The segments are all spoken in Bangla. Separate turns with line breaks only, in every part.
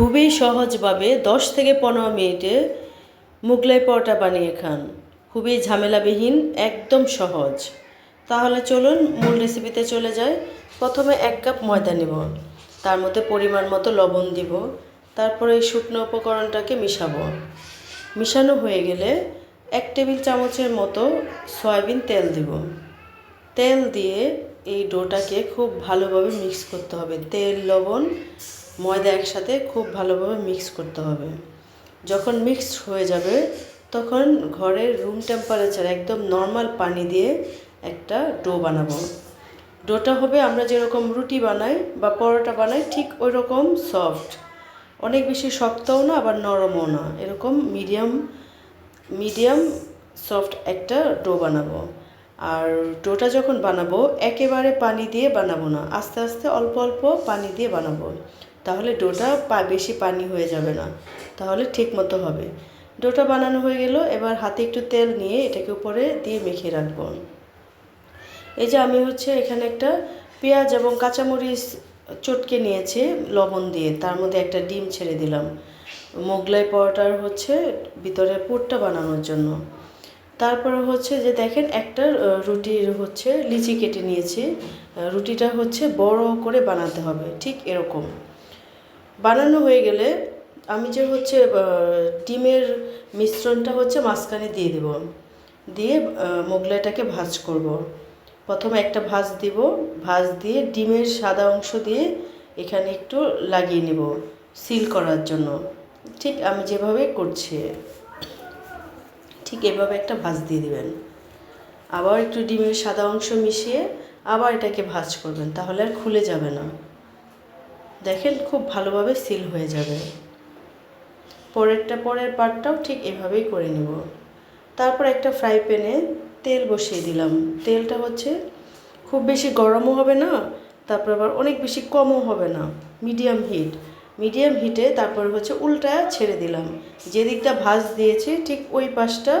খুবই সহজভাবে দশ থেকে পনেরো মিনিটে মুগলাই পরোটা বানিয়ে খান। খুবই ঝামেলাবিহীন, একদম সহজ। তাহলে চলুন মূল রেসিপিতে চলে যাই। প্রথমে এক কাপ ময়দা নেব। তার মধ্যে পরিমাণ মতো লবণ দিব। তারপরে এই শুকনো উপকরণটাকে মিশাবো। মিশানো হয়ে গেলে এক টেবিল চামচের মতো সয়াবিন তেল দিব। তেল দিয়ে এই ডোটাকে খুব ভালোভাবে মিক্স করতে হবে। তেল, লবণ ময়দা একসাথে খুব ভালোভাবে মিক্স করতে হবে। যখন মিক্সড হয়ে যাবে, তখন ঘরের রুম টেম্পারেচার একদম নর্মাল পানি দিয়ে একটা ডো বানাবো। ডোটা হবে আমরা যেরকম রুটি বানাই বা পরোটা বানাই, ঠিক ওই রকম সফট অনেক বেশি শক্তও না, আবার নরমও না। এরকম মিডিয়াম মিডিয়াম সফট একটা ডো বানাবো। আর ডোটা যখন বানাবো, একেবারে পানি দিয়ে বানাবো না। আস্তে আস্তে অল্প অল্প পানি দিয়ে বানাবো। তাহলে ডোটা পা বেশি পানি হয়ে যাবে না। তাহলে ঠিক মতো হবে। ডোটা বানানো হয়ে গেল, এবার হাতে একটু তেল নিয়ে এটাকে উপরে দিয়ে মেখে রাখব। এই যে আমি হচ্ছে এখানে একটা পেঁয়াজ এবং কাঁচামরিচ চটকে নিয়েছি, লবণ দিয়ে। তার মধ্যে একটা ডিম ছেড়ে দিলাম। মোগলাই পরোটার হচ্ছে ভিতরে পুরটা বানানোর জন্য। তারপরে হচ্ছে যে দেখেন একটা রুটির হচ্ছে লিচি কেটে নিয়েছি। রুটিটা হচ্ছে বড় করে বানাতে হবে, ঠিক এরকম। বানানো হয়ে গেলে আমি যে হচ্ছে ডিমের মিশ্রণটা হচ্ছে মাঝখানে দিয়ে দেব। দিয়ে মোগলাইটাকে ভাজ করব। প্রথমে একটা ভাজ দিব। ভাজ দিয়ে ডিমের সাদা অংশ দিয়ে এখানে একটু লাগিয়ে নেব সিল করার জন্য। ঠিক আমি যেভাবে করছি, ঠিক এভাবে একটা ভাজ দিয়ে দিবেন। আবার একটু ডিমের সাদা অংশ মিশিয়ে আবার এটাকে ভাজ করবেন, তাহলে আর খুলে যাবে না। দেখেন খুব ভালোভাবে সিল হয়ে যাবে। পরেরটা, পরের পার্টটাও ঠিক এভাবেই করে নেব। তারপর একটা ফ্রাই প্যানে তেল বসিয়ে দিলাম। তেলটা হচ্ছে খুব বেশি গরমও হবে না, তারপর আবার অনেক বেশি কমও হবে না মিডিয়াম হিট মিডিয়াম হিটে তারপর হচ্ছে উল্টা ছেড়ে দিলাম। যে দিকটা ভাজ দিয়েছি, ঠিক ওই পাশটা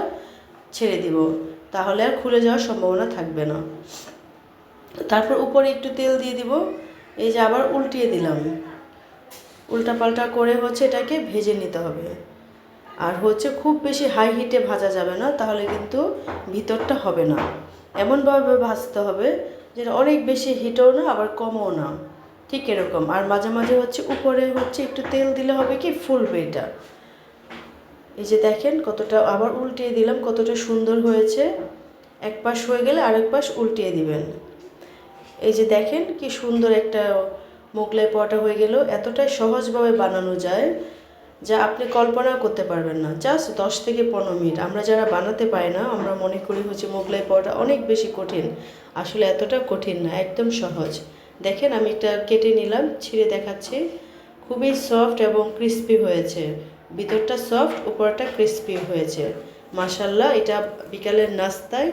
ছেড়ে দিব। তাহলে আর খুলে যাওয়ার সম্ভাবনা থাকবে না। তারপর উপরে একটু তেল দিয়ে দিব। এই যে আবার উল্টিয়ে দিলাম। উল্টাপাল্টা করে হচ্ছে এটাকে ভেজে নিতে হবে। আর হচ্ছে খুব বেশি হাই হিটে ভাজা যাবে না, তাহলে কিন্তু ভিতরটা হবে না। এমনভাবে ভাজতে হবে যেটা অনেক বেশি হিটও না, আবার কমও না। ঠিক এরকম। আর মাঝে মাঝে হচ্ছে উপরে হচ্ছে একটু তেল দিলে হবে কি, ফুলবে এটা। এই যে দেখেন কতটা আবার উল্টিয়ে দিলাম, কতটা সুন্দর হয়েছে। এক পাশ হয়ে গেলে আরেক পাশ উল্টিয়ে দিবেন। এই যে দেখেন কি সুন্দর একটা মোগলাই পরোটা হয়ে গেল। এতটাই সহজভাবে বানানো যায় যা আপনি কল্পনাও করতে পারবেন না। জাস্ট দশ থেকে পনেরো মিনিট। আমরা যারা বানাতে পারি না, আমরা মনে করি হচ্ছে মোগলাই পরোটা অনেক বেশি কঠিন। আসলে এতটা কঠিন না, একদম সহজ। দেখেন আমি এটা কেটে নিলাম, ছিঁড়ে দেখাচ্ছি। খুবই সফট এবং ক্রিস্পি হয়েছে। ভিতরটা সফট, উপরটা ক্রিস্পি হয়েছে। মাশাল্লাহ এটা বিকালের নাস্তায়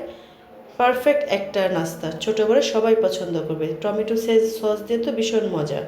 পারফেক্ট একটা নাস্তা। ছোটো করে সবাই পছন্দ করবে। টমেটো সস দিয়ে তো ভীষণ মজা।